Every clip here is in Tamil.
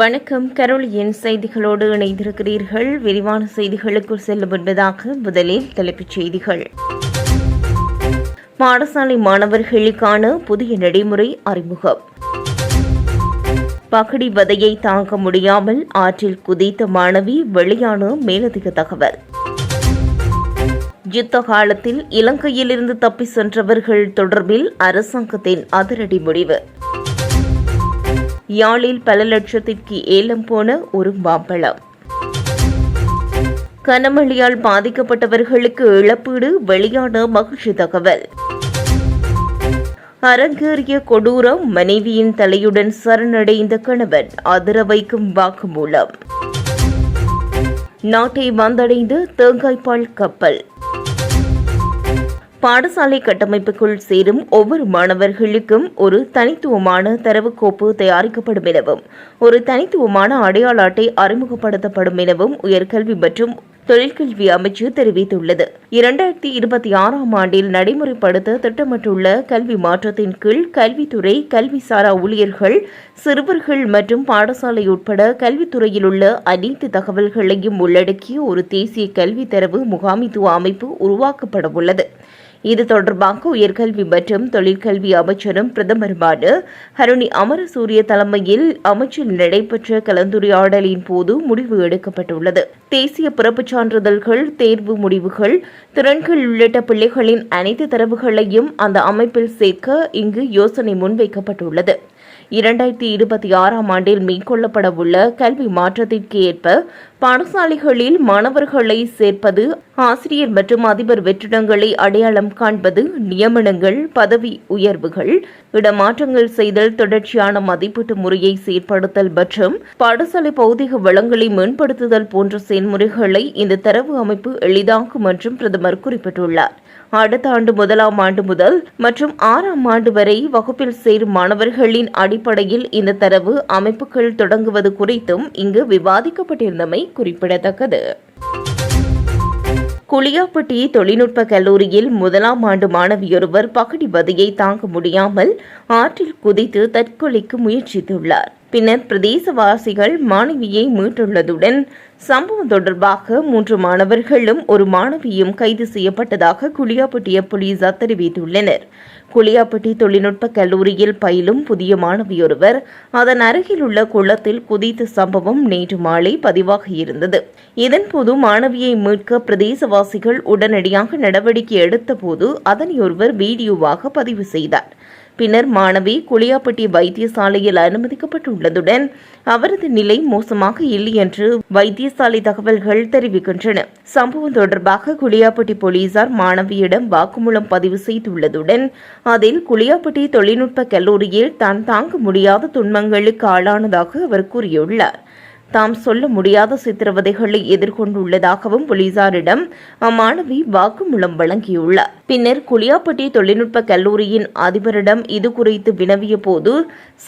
வணக்கம். கரோலியின் செய்திகளோடு இணைந்திருக்கிறீர்கள். விரிவான செய்திகளுக்குள் செல்லும் முதலில் தலைப்புச் செய்திகள். பாடசாலை மாணவர்களுக்கான புதிய நடைமுறை அறிமுகம். பகடி வதையை தாங்க முடியாமல் ஆற்றில் குதித்த மாணவி வெளியான மேலதிக தகவல். யுத்த காலத்தில் இலங்கையிலிருந்து தப்பி சென்றவர்கள் தொடர்பில் அரசாங்கத்தின் அதிரடி முடிவு. யாழில் பல லட்சத்திற்கு ஏலம் போன ஒரு மாம்பழம். கனமழையால் பாதிக்கப்பட்டவர்களுக்கு இழப்பீடு வெளியான மகிழ்ச்சி தகவல். அரங்கேறிய கொடூரம் மனைவியின் தலையுடன் சரணடைந்த கணவன் அதிர வைக்கும் வாக்குமூலம். நாட்டை வந்தடைந்த தேங்காய்பால் கப்பல். பாடசாலை கட்டமைப்புக்குள் சேரும் ஒவ்வொரு மாணவர்களுக்கும் ஒரு தனித்துவமான தரவுக்கோப்பு தயாரிக்கப்படும் எனவும் ஒரு தனித்துவமான அடையாள அட்டை அறிமுகப்படுத்தப்படும் எனவும் உயர்கல்வி மற்றும் தொழிற்கல்வி அமைச்சு தெரிவித்துள்ளது. இரண்டாயிரத்தி இருபத்தி ஆறாம் ஆண்டில் நடைமுறைப்படுத்த திட்டமிட்டுள்ள கல்வி மாற்றத்தின் கீழ் கல்வித்துறை கல்விசாரா ஊழியர்கள் சிறுவர்கள் மற்றும் பாடசாலை உட்பட கல்வித்துறையில் உள்ள அனைத்து தகவல்களையும் உள்ளடக்கிய ஒரு தேசிய கல்வி தரவு முகாமித்துவ அமைப்பு உருவாக்கப்பட உள்ளது. இது தொடர்பாக உயர்கல்வி மற்றும் தொழிற்கல்வி அமைச்சரும் பிரதமருமான ஹருணி அமரசூரிய தலைமையில் அமைச்சில் நடைபெற்ற கலந்துரையாடலின் போது முடிவு எடுக்கப்பட்டுள்ளது. தேசிய பிறப்புச் சான்றிதழ்கள் தேர்வு முடிவுகள் திறன்கள் உள்ளிட்ட பிள்ளைகளின் அனைத்து தரவுகளையும் அந்த அமைப்பில் சேர்க்க இங்கு யோசனை முன்வைக்கப்பட்டுள்ளது. இரண்டாயிரத்தி இருபத்தி ஆறாம் ஆண்டில் மேற்கொள்ளப்பட உள்ள கல்வி மாற்றத்திற்கு ஏற்ப பாடசாலைகளில் மாணவர்களை சேர்ப்பது ஆசிரியர் மற்றும் அதிபர் வெற்றிடங்களை அடையாளம் காண்பது நியமனங்கள் பதவி உயர்வுகள் இடமாற்றங்கள் செய்தல் தொடர்ச்சியான மதிப்பீட்டு முறையை செயற்படுத்தல் மற்றும் பாடசாலை பௌதிக வளங்களை மேம்படுத்துதல் போன்ற செயல்முறைகளை இந்த தரவு அமைப்பு எளிதாக்கும் என்றும் பிரதமர் குறிப்பிட்டுள்ளார். அடுத்த ஆண்டு முதலாம் ஆண்டு முதல் மற்றும் ஆறாம் ஆண்டு வரை வகுப்பில் சேரும் மாணவர்களின் அடிப்படையில் இந்த தரவு அமைப்புகள் தொடங்குவது குறித்தும் இங்கு விவாதிக்கப்பட்டிருந்தமை குறிப்பிடத்தக்கது. குளியாப்பட்டி தொழில்நுட்ப கல்லூரியில் முதலாம் ஆண்டு மாணவியொருவர் பகடி வதையை தாங்க முடியாமல் ஆற்றில் குதித்து தற்கொலைக்கு முயற்சித்துள்ளார். பின்னர் பிரதேசவாசிகள் மாணவியை மீட்டுள்ளதுடன் சம்பவம் தொடர்பாக மூன்று மாணவர்களும் ஒரு மாணவியும் கைது செய்யப்பட்டதாக குளியாப்பட்டிய போலீசார் தெரிவித்துள்ளனர். குளியாப்பட்டி தொழில்நுட்ப கல்லூரியில் பயிலும் புதிய மாணவியொருவர் அதன் அருகில் உள்ள குளத்தில் குதித்த சம்பவம் நேற்று மாலை பதிவாக இருந்தது இதன்போது மாணவியை மீட்க பிரதேசவாசிகள் உடனடியாக நடவடிக்கை எடுத்தபோது அதனை ஒருவர் வீடியோவாக பதிவு செய்தார். பின்னர் மாணவி குளியாப்பட்டி வைத்தியசாலையில் அனுமதிக்கப்பட்டுள்ளதுடன் அவரது நிலை மோசமாக இல்லை என்று வைத்தியசாலை தகவல்கள் தெரிவிக்கின்றன. சம்பவம் தொடர்பாக குளியாப்பட்டி போலீசார் மாணவியிடம் வாக்குமூலம் பதிவு செய்துள்ளதுடன் அதில் குளியாப்பட்டி தொழில்நுட்ப கல்லூரியில் தான் தாங்க முடியாத துன்பங்களுக்கு ஆளானதாக அவர் கூறியுள்ளார். தாம் சொல்ல முடியாத சித்திரவதைகளை எதிர்கொண்டுள்ளதாகவும் போலீசாரிடம் அம்மாணவி வாக்குமூலம் வழங்கியுள்ளார். பின்னர் குளியாப்பட்டி தொழில்நுட்ப கல்லூரியின் அதிபரிடம் இது குறித்து வினவிய போது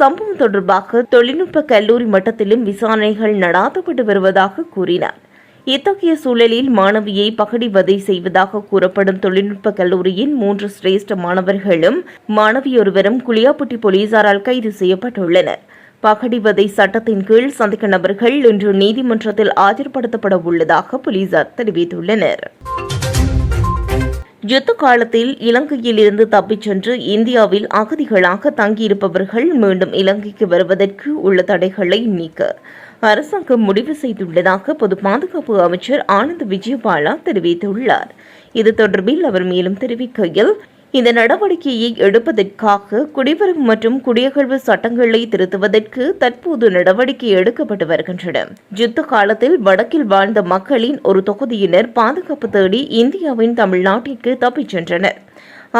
சம்பவம் தொடர்பாக தொழில்நுட்ப கல்லூரி மட்டத்திலும் விசாரணைகள் நடாத்தப்பட்டு வருவதாக கூறினார். இத்தகைய சூழலில் மாணவியை பகடிவதை செய்வதாக கூறப்படும் தொழில்நுட்ப கல்லூரியின் மூன்று சிரேஷ்ட மாணவர்களும் மாணவியொருவரும் குளியாப்பட்டி போலீசாரால் கைது செய்யப்பட்டுள்ளனர். பகடிவதை சட்டத்தின் கீழ் சந்திக்க நபர்கள் இன்று நீதிமன்றத்தில் ஆஜர்படுத்தப்பட உள்ளதாக போலீசார் தெரிவித்துள்ளனர். யுத்த காலத்தில் இலங்கையிலிருந்து தப்பிச் சென்று இந்தியாவில் அகதிகளாக தங்கியிருப்பவர்கள் மீண்டும் இலங்கைக்கு வருவதற்கு உள்ள தடைகளை நீக்க அரசாங்கம் முடிவு செய்துள்ளதாக பொது பாதுகாப்பு அமைச்சர் ஆனந்த் விஜயபாலா தெரிவித்துள்ளார். இது தொடர்பில் அவர் மேலும் தெரிவிக்கையில் இந்த நடவடிக்கையை எடுப்பதற்காக குடிவரவு மற்றும் குடியகழ்வு சட்டங்களை திருத்துவதற்கு தற்போது நடவடிக்கை எடுக்கப்பட்டு வருகின்றன. யுத்த காலத்தில் வடக்கில் வாழ்ந்த மக்களின் ஒரு தொகுதியினர் பாதுகாப்பு தேடி இந்தியாவின் தமிழ்நாட்டிற்கு தப்பிச் சென்றனர்.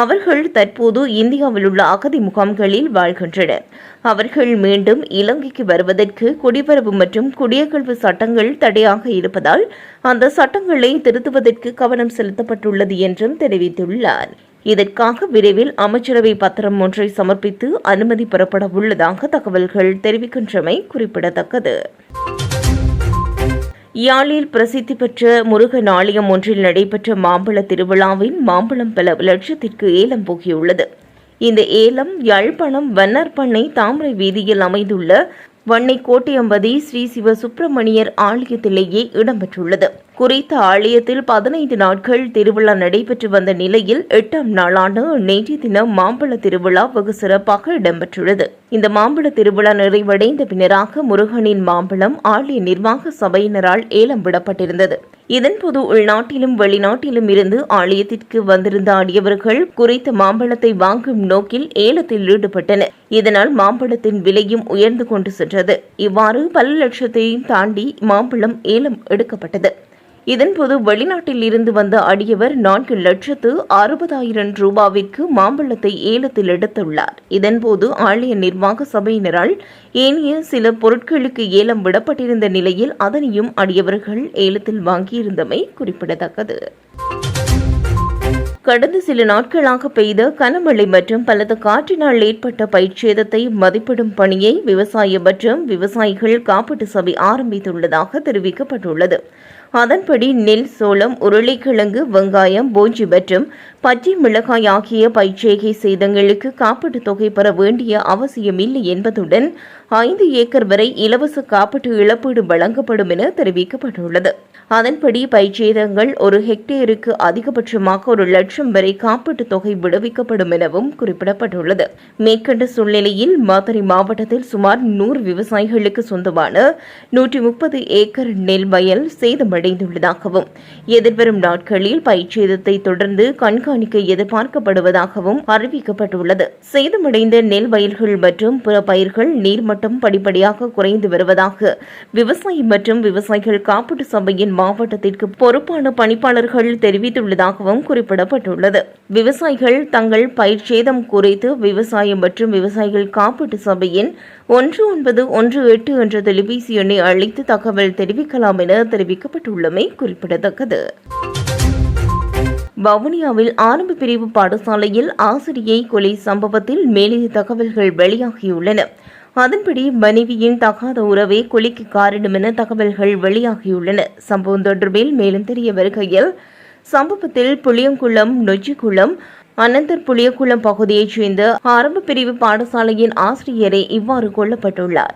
அவர்கள் தற்போது இந்தியாவில் உள்ள அகதி முகாம்களில் வாழ்கின்றனர். அவர்கள் மீண்டும் இலங்கைக்கு வருவதற்கு குடிவரவு மற்றும் குடியகழ்வு சட்டங்கள் தடையாக இருப்பதால் அந்த சட்டங்களை திருத்துவதற்கு கவனம் செலுத்தப்பட்டுள்ளது என்றும் தெரிவித்துள்ளார். இதற்காக விரைவில் அமைச்சரவை பத்திரம் ஒன்றை சமர்ப்பித்து அனுமதி பெறப்பட உள்ளதாக தகவல்கள் தெரிவிக்கின்றமை குறிப்பிடத்தக்கது. யாழில் பிரசித்தி பெற்ற முருகன் ஆலயம் ஒன்றில் நடைபெற்ற மாம்பழ திருவிழாவின் மாம்பழம் பல லட்சத்திற்கு ஏலம் போகியுள்ளது. இந்த ஏலம் யாழ்ப்பாணம் வண்ணார்பண்ணை தாமரை வீதியில் அமைந்துள்ள வன்னை கோட்டையம்பதி ஸ்ரீ சிவ சுப்பிரமணியர் ஆலயத்திலேயே இடம்பெற்றுள்ளது. குறித்த ஆலயத்தில் பதினைந்து நாட்கள் திருவிழா நடைபெற்று வந்த நிலையில் எட்டாம் நாளான நேற்றைய தினம் மாம்பழ திருவிழா வெகு சிறப்பாக இடம்பெற்றுள்ளது. இந்த மாம்பழ திருவிழா நிறைவடைந்த பின்னராக முருகனின் மாம்பழம் ஆலய நிர்வாக சபையினரால் ஏலம் விடப்பட்டிருந்தது. இதன்போது உள்நாட்டிலும் வெளிநாட்டிலும் இருந்து ஆலயத்திற்கு வந்திருந்த அடியவர்கள் குறித்த மாம்பழத்தை வாங்கும் நோக்கில் ஏலத்தில் ஈடுபட்டனர். இதனால் மாம்பழத்தின் விலையும் உயர்ந்து கொண்டு சென்றது. இவ்வாறு பல லட்சத்தையும் தாண்டி மாம்பழம் ஏலம் எடுக்கப்பட்டது. இதன்போது வெளிநாட்டில் இருந்து வந்த அடியவர் நான்கு லட்சத்து அறுபதாயிரம் ரூபாவிற்கு மாம்பழத்தை ஏலத்தில் எடுத்துள்ளார். இதன்போது ஆலய நிர்வாக சபையினரால் ஏனைய சில பொருட்களுக்கு ஏலம் விடப்பட்டிருந்த நிலையில் அதனையும் அடியவர்கள் ஏலத்தில் வாங்கியிருந்தமை குறிப்பிடத்தக்கது. கடந்த சில நாட்களாக பெய்த கனமழை மற்றும் பலத்த காற்றினால் ஏற்பட்ட பயிர்ச்சேதத்தை மதிப்பிடும் பணியை விவசாய மற்றும் விவசாயிகள் காப்பீட்டு சபை ஆரம்பித்துள்ளதாக தெரிவிக்கப்பட்டுள்ளது. அதன்படி நெல் சோளம் உருளைக்கிழங்கு வெங்காயம் போஞ்சி மற்றும் பச்சை மிளகாய் ஆகிய பயிர்ச்சேகை சேதங்களுக்கு காப்பீட்டுத் தொகை பெற வேண்டிய அவசியமில்லை என்பதுடன் ஐந்து ஏக்கர் வரை இலவச காப்பீட்டு இழப்பீடு வழங்கப்படும் என தெரிவிக்கப்பட்டுள்ளது. அதன்படி பயிர்ச்சேதங்கள் ஒரு ஹெக்டேருக்கு அதிகபட்சமாக ஒரு லட்சம் வரை காப்பீட்டுத் தொகை விடுவிக்கப்படும் எனவும் குறிப்பிடப்பட்டுள்ளது. மேற்கண்ட சூழ்நிலையில் மாத்தறை மாவட்டத்தில் சுமார் நூறு விவசாயிகளுக்கு சொந்தமான நூற்றி முப்பது ஏக்கர் நெல் வயல் சேதமடைந்துள்ளதாகவும் எதிர்வரும் நாட்களில் பயிர்ச்சேதத்தை தொடர்ந்து கண்காணி கண்காணிக்க எதிர்பார்க்கப்படுவதாகவும் அறிவிக்கப்பட்டுள்ளது. சேதமடைந்த நெல் வயல்கள் மற்றும் பிற பயிர்கள் நீர்மட்டம் படிப்படியாக குறைந்து வருவதாக விவசாயி மற்றும் விவசாயிகள் காப்பீட்டு சபையின் மாவட்டத்திற்கு பொறுப்பான பணிப்பாளர்கள் தெரிவித்துள்ளதாகவும் குறிப்பிடப்பட்டுள்ளது. விவசாயிகள் தங்கள் பயிர் சேதம் குறித்து விவசாயம் மற்றும் விவசாயிகள் காப்பீட்டு சபையின் ஒன்று ஒன்பது ஒன்று எட்டு என்ற தொலைபேசி எண்ணை அழைத்து தகவல் தெரிவிக்கலாம் என தெரிவிக்கப்பட்டுள்ளமை குறிப்பிடத்தக்கது. வவுனியாவில் ஆரம்ப பிரிவு பாடசாலையில் ஆசிரியை கொலை சம்பவத்தில் மேலே தகவல்கள் வெளியாகியுள்ளன. அதன்படி மனைவியின் தகாத உறவே கொலைக்கு காரணம் என தகவல்கள் வெளியாகியுள்ளன. சம்பவம் தொடர்பில் மேலும் தெரிய வருகையில் சம்பவத்தில் புளியங்குளம் நொச்சிக்குளம் அனந்தர் புளியக்குளம் பகுதியைச் சேர்ந்த ஆரம்ப பிரிவு பாடசாலையின் ஆசிரியரே இவ்வாறு கொல்லப்பட்டுள்ளார்.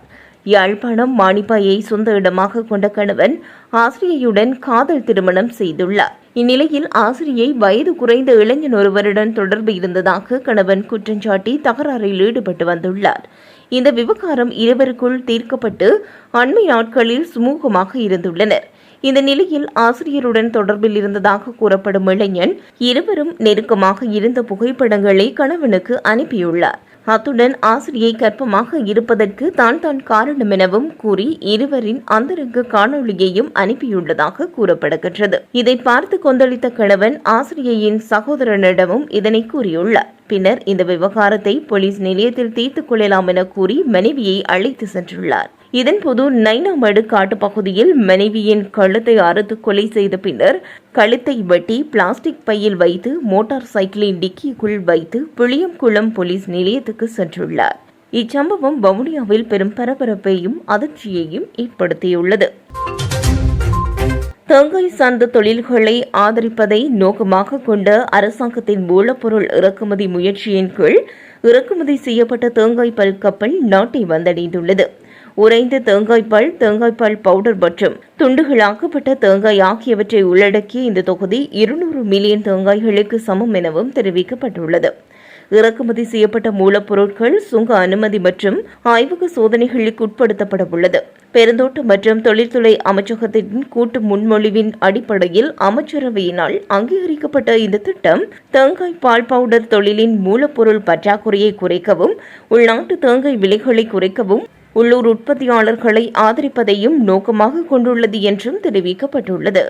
யாழ்ப்பாணம் மாணிப்பாயை சொந்த இடமாக கொண்ட கணவன் ஆசிரியையுடன் காதல் திருமணம் செய்துள்ளார். இந்நிலையில் ஆசிரியை வயது குறைந்த இளைஞன் ஒருவருடன் தொடர்பு இருந்ததாக கணவன் குற்றஞ்சாட்டி தகராறில் ஈடுபட்டு வந்துள்ளார். இந்த விவகாரம் இருவருக்குள் தீர்க்கப்பட்டு அண்மை நாட்களில் சுமூகமாக இருந்துள்ளனர். இந்த நிலையில் ஆசிரியருடன் தொடர்பில் இருந்ததாக கூறப்படும் இளைஞன் இருவரும் நெருக்கமாக இருந்த புகைப்படங்களை கணவனுக்கு அனுப்பியுள்ளார். அத்துடன் ஆசிரியை கற்பமாக இருப்பதற்கு தான் தான் காரணம் எனவும் கூறி இருவரின் அந்தரங்க காணொளியையும் அனுப்பியுள்ளதாக கூறப்படுகின்றது. இதை பார்த்து கொந்தளித்த கணவன் ஆசிரியையின் சகோதரனிடமும் இதனை கூறியுள்ளார். பின்னர் இந்த விவகாரத்தை போலீஸ் நிலையத்தில் தீர்த்துக் கொள்ளலாம் என கூறி மனைவியை அழைத்து சென்றுள்ளார். இதன்போது நைனாமடு காட்டு பகுதியில் மனைவியின் கழுத்தை அறுத்து கொலை செய்த பின்னர் கழுத்தை வெட்டி பிளாஸ்டிக் பையில் வைத்து மோட்டார் சைக்கிளின் டிக்கிக்குள் வைத்து புளியங்குளம் போலீஸ் நிலையத்துக்கு சென்றுள்ளார். இச்சம்பவம் வவுனியாவில் பெரும் பரபரப்பையும் அதிர்ச்சியையும் ஏற்படுத்தியுள்ளது. தேங்காய் சார்ந்த தொழில்களை ஆதரிப்பதை நோக்கமாக கொண்ட அரசாங்கத்தின் மூலப்பொருள் இறக்குமதி முயற்சியின் கீழ் இறக்குமதி செய்யப்பட்ட தேங்காய் பல் கப்பல் நாட்டை வந்தடைந்துள்ளது. உறைந்த தேங்காய்ப்பால் தேங்காய்ப்பால் பவுடர் மற்றும் துண்டுகளாக்கப்பட்ட தேங்காய் ஆகியவற்றை உள்ளடக்கிய இந்த தொகுதி இருநூறு மில்லியன் தேங்காய்களுக்கு சமம் எனவும் தெரிவிக்கப்பட்டுள்ளது. இறக்குமதி செய்யப்பட்ட மூலப்பொருட்கள் சுங்க அனுமதி மற்றும் ஆய்வக சோதனைகளுக்கு உட்படுத்தப்பட உள்ளது பெருந்தோட்டம் மற்றும் தொழில்துறை அமைச்சகத்தின் கூட்டு முன்மொழிவின் அடிப்படையில் அமைச்சரவையினால் அங்கீகரிக்கப்பட்ட இந்த திட்டம் தேங்காய் பால் பவுடர் தொழிலின் மூலப்பொருள் பற்றாக்குறையை குறைக்கவும் உள்நாட்டு தேங்காய் விலைகளை குறைக்கவும் உள்ளூர் உற்பத்தியாளர்களை ஆதரிப்பதையும் நோக்கமாக கொண்டுள்ளது என்றும் தெரிவிக்கப்பட்டுள்ளது.